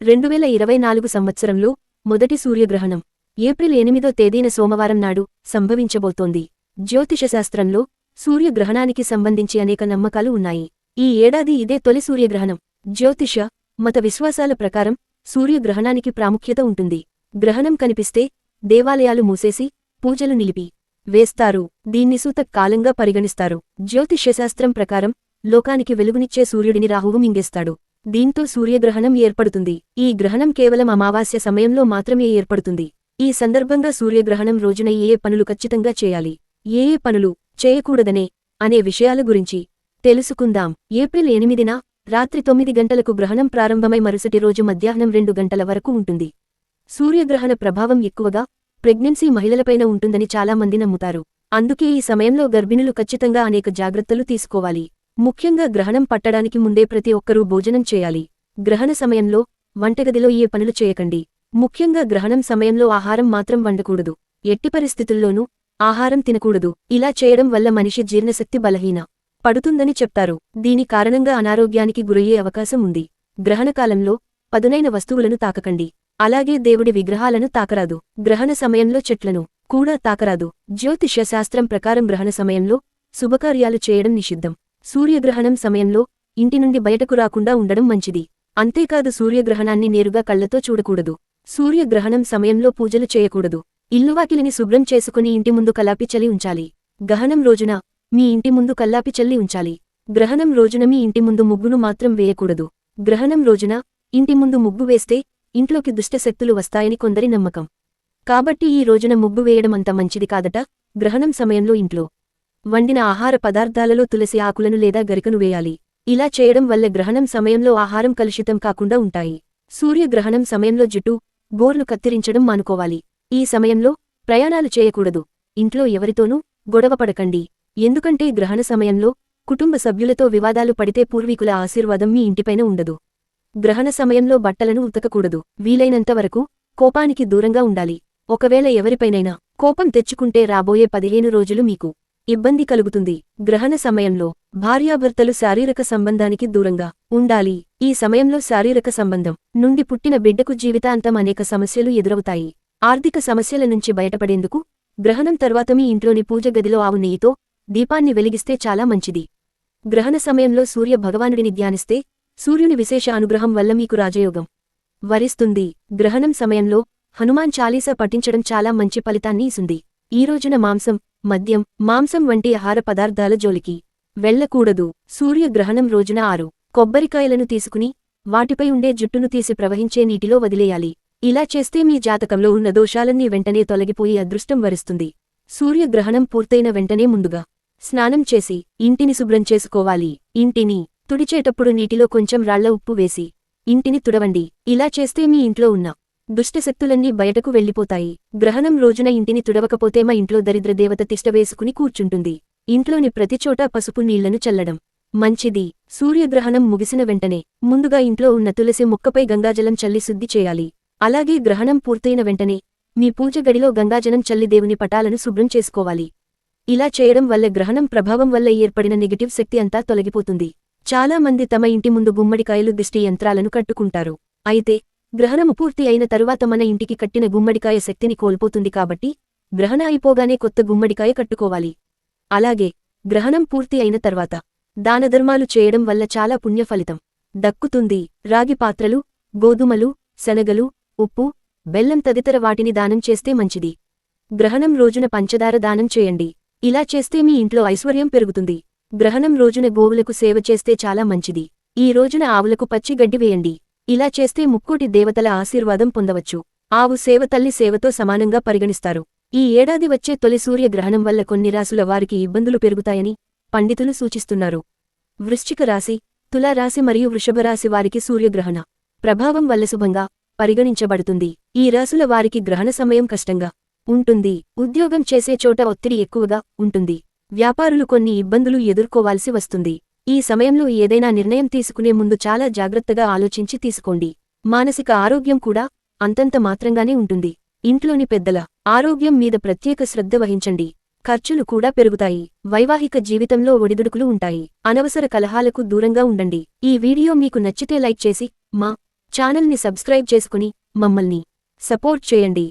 రెండువేల ఇరవై నాలుగు సంవత్సరంలో మొదటి సూర్యగ్రహణం ఏప్రిల్ ఎనిమిదో తేదీన సోమవారం నాడు సంభవించబోతోంది. జ్యోతిషశాస్త్రంలో సూర్యగ్రహణానికి సంబంధించి అనేక నమ్మకాలు ఉన్నాయి. ఈ ఏడాది ఇదే తొలి సూర్యగ్రహణం. జ్యోతిష మత విశ్వాసాల ప్రకారం సూర్యగ్రహణానికి ప్రాముఖ్యత ఉంటుంది. గ్రహణం కనిపిస్తే దేవాలయాలు మూసేసి పూజలు నిలిపి వేస్తారు. దీన్ని సూత కాలంగా పరిగణిస్తారు. జ్యోతిష్యశాస్త్రం ప్రకారం లోకానికి వెలుగునిచ్చే సూర్యుడిని రాహువు మింగేస్తాడు. దీంతో సూర్యగ్రహణం ఏర్పడుతుంది. ఈ గ్రహణం కేవలం అమావాస్య సమయంలో మాత్రమే ఏర్పడుతుంది. ఈ సందర్భంగా సూర్యగ్రహణం రోజున ఏ పనులు ఖచ్చితంగా చేయాలి? ఏ ఏ పనులు చేయకూడదనే అనే విషయాల గురించి తెలుసుకుందాం. ఏప్రిల్ ఎనిమిదిన రాత్రి తొమ్మిది గంటలకు గ్రహణం ప్రారంభమై మరుసటి రోజు మధ్యాహ్నం రెండు గంటల వరకు ఉంటుంది. సూర్యగ్రహణ ప్రభావం ఎక్కువగా ప్రెగ్నెన్సీ మహిళలపైన ఉంటుందని చాలామంది నమ్ముతారు. అందుకే ఈ సమయంలో గర్భిణులు ఖచ్చితంగా అనేక జాగ్రత్తలు తీసుకోవాలి. ముఖ్యంగా గ్రహణం పట్టడానికి ముందే ప్రతి ఒక్కరూ భోజనం చేయాలి. గ్రహణ సమయంలో వంటగదిలో ఏ పనులు చేయకండి. ముఖ్యంగా గ్రహణం సమయంలో ఆహారం మాత్రం వండకూడదు. ఎట్టి పరిస్థితుల్లోనూ ఆహారం తినకూడదు. ఇలా చేయడం వల్ల మనిషి జీర్ణశక్తి బలహీన పడుతుందని చెప్తారు. దీని కారణంగా అనారోగ్యానికి గురయ్యే అవకాశం ఉంది. గ్రహణకాలంలో పదునైన వస్తువులను తాకకండి. అలాగే దేవుడి విగ్రహాలను తాకరాదు. గ్రహణ సమయంలో చెట్లను కూడా తాకరాదు. జ్యోతిష్యశాస్త్రం ప్రకారం గ్రహణ సమయంలో శుభకార్యాలు చేయడం నిషిద్ధం. సూర్యగ్రహణం సమయంలో ఇంటి నుండి బయటకు రాకుండా ఉండడం మంచిది. అంతేకాదు సూర్యగ్రహణాన్ని నేరుగా కళ్ళతో చూడకూడదు. సూర్యగ్రహణం సమయంలో పూజలు చేయకూడదు. ఇల్లువాకిలిని శుభ్రం చేసుకుని ఇంటి ముందు కలాపి చలి ఉంచాలి. గహనం రోజున మీ ఇంటి ముందు కల్లాపి చల్లి ఉంచాలి. గ్రహణం రోజున మీ ఇంటి ముందు ముగ్గును మాత్రం వేయకూడదు. గ్రహణం రోజున ఇంటి ముందు ముగ్గు వేస్తే ఇంట్లోకి దుష్టశక్తులు వస్తాయని కొందరి నమ్మకం. కాబట్టి ఈ రోజున ముగ్గు వేయడం అంత మంచిది కాదట. గ్రహణం సమయంలో ఇంట్లో వండిన ఆహార పదార్థాలలో తులసి ఆకులను లేదా గరికను వేయాలి. ఇలా చేయడం వల్ల గ్రహణం సమయంలో ఆహారం కలుషితం కాకుండా ఉంటాయి. సూర్యగ్రహణం సమయంలో జుట్టు గోర్లు కత్తిరించడం మానుకోవాలి. ఈ సమయంలో ప్రయాణాలు చేయకూడదు. ఇంట్లో ఎవరితోనూ గొడవపడకండి ఎందుకంటే గ్రహణ సమయంలో కుటుంబ సభ్యులతో వివాదాలు పడితే పూర్వీకుల ఆశీర్వాదం మీ ఇంటిపైన ఉండదు. గ్రహణ సమయంలో బట్టలను ఉతకకూడదు. వీలైనంతవరకు కోపానికి దూరంగా ఉండాలి. ఒకవేళ ఎవరిపైనైనా కోపం తెచ్చుకుంటే రాబోయే పదిహేను రోజులు మీకు ఇబ్బంది కలుగుతుంది. గ్రహణ సమయంలో భార్యాభర్తలు శారీరక సంబంధానికి దూరంగా ఉండాలి. ఈ సమయంలో శారీరక సంబంధం నుండి పుట్టిన బిడ్డకు జీవితాంతం అనేక సమస్యలు ఎదురవుతాయి. ఆర్థిక సమస్యల నుంచి బయటపడేందుకు గ్రహణం తర్వాత మీ ఇంట్లోని పూజ గదిలో ఆవు నెయ్యితో దీపాన్ని వెలిగిస్తే చాలా మంచిది. గ్రహణ సమయంలో సూర్య భగవానుడిని ధ్యానిస్తే సూర్యుని విశేష అనుగ్రహం వల్ల మీకు రాజయోగం వరిస్తుంది. గ్రహణం సమయంలో హనుమాన్ చాలీసా పఠించడం చాలా మంచి ఫలితాన్ని ఇస్తుంది. ఈ రోజున మాంసం మద్యం మాంసం వంటి ఆహార పదార్థాల జోలికి వెళ్ళకూడదు సూర్యగ్రహణం రోజున ఆరు. కొబ్బరికాయలను తీసుకుని వాటిపై ఉండే జుట్టును తీసి ప్రవహించే నీటిలో వదిలేయాలి. ఇలా చేస్తే మీ జాతకంలో ఉన్న దోషాలన్నీ వెంటనే తొలగిపోయి అదృష్టం వరిస్తుంది. సూర్యగ్రహణం పూర్తయిన వెంటనే ముందుగా స్నానం చేసి ఇంటిని శుభ్రం చేసుకోవాలి. ఇంటిని తుడిచేటప్పుడు నీటిలో కొంచెం రాళ్ళ ఉప్పు వేసి ఇంటిని తుడవండి. ఇలా చేస్తే మీ ఇంట్లో ఉన్న దుష్టశక్తులన్నీ బయటకు వెళ్ళిపోతాయి గ్రహణం రోజున ఇంటిని తుడవకపోతే మా ఇంట్లో దరిద్ర దేవత తిష్టవేసుకుని కూర్చుంటుంది. ఇంట్లోని ప్రతిచోటా పసుపు నీళ్ళను చల్లడం. మంచిది. సూర్యగ్రహణం ముగిసిన వెంటనే ముందుగా ఇంట్లో ఉన్న తులసి ముక్కపై గంగాజలం చల్లి శుద్ధి చేయాలి. అలాగే గ్రహణం పూర్తయిన వెంటనే మీ పూజ గడిలో గంగాజలం చల్లి దేవుని పటాలను శుభ్రం చేసుకోవాలి. ఇలా చేయడం వల్ల గ్రహణం ప్రభావం వల్ల ఏర్పడిన నెగిటివ్ శక్తి అంతా తొలగిపోతుంది. చాలా మంది తమ ఇంటి ముందు గుమ్మడికాయలు దిష్టి యంత్రాలను కట్టుకుంటారు. అయితే గ్రహణము పూర్తి అయిన తరువాత మన ఇంటికి కట్టిన గుమ్మడికాయ శక్తిని కోల్పోతుంది కాబట్టి గ్రహణ అయిపోగానే కొత్త గుమ్మడికాయ కట్టుకోవాలి. అలాగే గ్రహణం పూర్తి అయిన తర్వాత దానధర్మాలు చేయడం వల్ల చాలా పుణ్యఫలితం దక్కుతుంది. రాగి పాత్రలు గోధుమలు శనగలు ఉప్పు బెల్లం తదితర వాటిని దానం చేస్తే మంచిది. గ్రహణం రోజున పంచదార దానం చేయండి. ఇలా చేస్తే మీ ఇంట్లో ఐశ్వర్యం పెరుగుతుంది. గ్రహణం రోజున గోవులకు సేవ చేస్తే చాలా మంచిది. ఈ రోజున ఆవులకు పచ్చి గడ్డి వేయండి. ఇలా చేస్తే ముక్కోటి దేవతల ఆశీర్వాదం పొందవచ్చు. ఆవు సేవ తల్లి సేవతో సమానంగా పరిగణిస్తారు. ఈ ఏడాది వచ్చే తొలి సూర్యగ్రహణం వల్ల కొన్ని రాసుల వారికి ఇబ్బందులు పెరుగుతాయని పండితులు సూచిస్తున్నారు. వృశ్చిక రాశి తులారాశి మరియు వృషభరాశి వారికి సూర్యగ్రహణ ప్రభావం వల్ల శుభంగా పరిగణించబడుతుంది. ఈ రాసుల వారికి గ్రహణ సమయం కష్టంగా ఉంటుంది. ఉద్యోగం చేసే చోట ఒత్తిడి ఎక్కువగా ఉంటుంది. వ్యాపారులు కొన్ని ఇబ్బందులు ఎదుర్కోవాల్సి వస్తుంది. ఈ సమయంలో ఏదైనా నిర్ణయం తీసుకునే ముందు చాలా జాగ్రత్తగా ఆలోచించి తీసుకోండి. మానసిక ఆరోగ్యం కూడా అంతంత మాత్రంగానే ఉంటుంది. ఇంట్లోని పెద్దల ఆరోగ్యం మీద ప్రత్యేక శ్రద్ధ వహించండి. ఖర్చులు కూడా పెరుగుతాయి. వైవాహిక జీవితంలో ఒడిదుడుకులు ఉంటాయి. అనవసర కలహాలకు దూరంగా ఉండండి. ఈ వీడియో మీకు నచ్చితే లైక్ చేసి మా ఛానల్ని సబ్స్క్రైబ్ చేసుకుని మమ్మల్ని సపోర్ట్ చేయండి.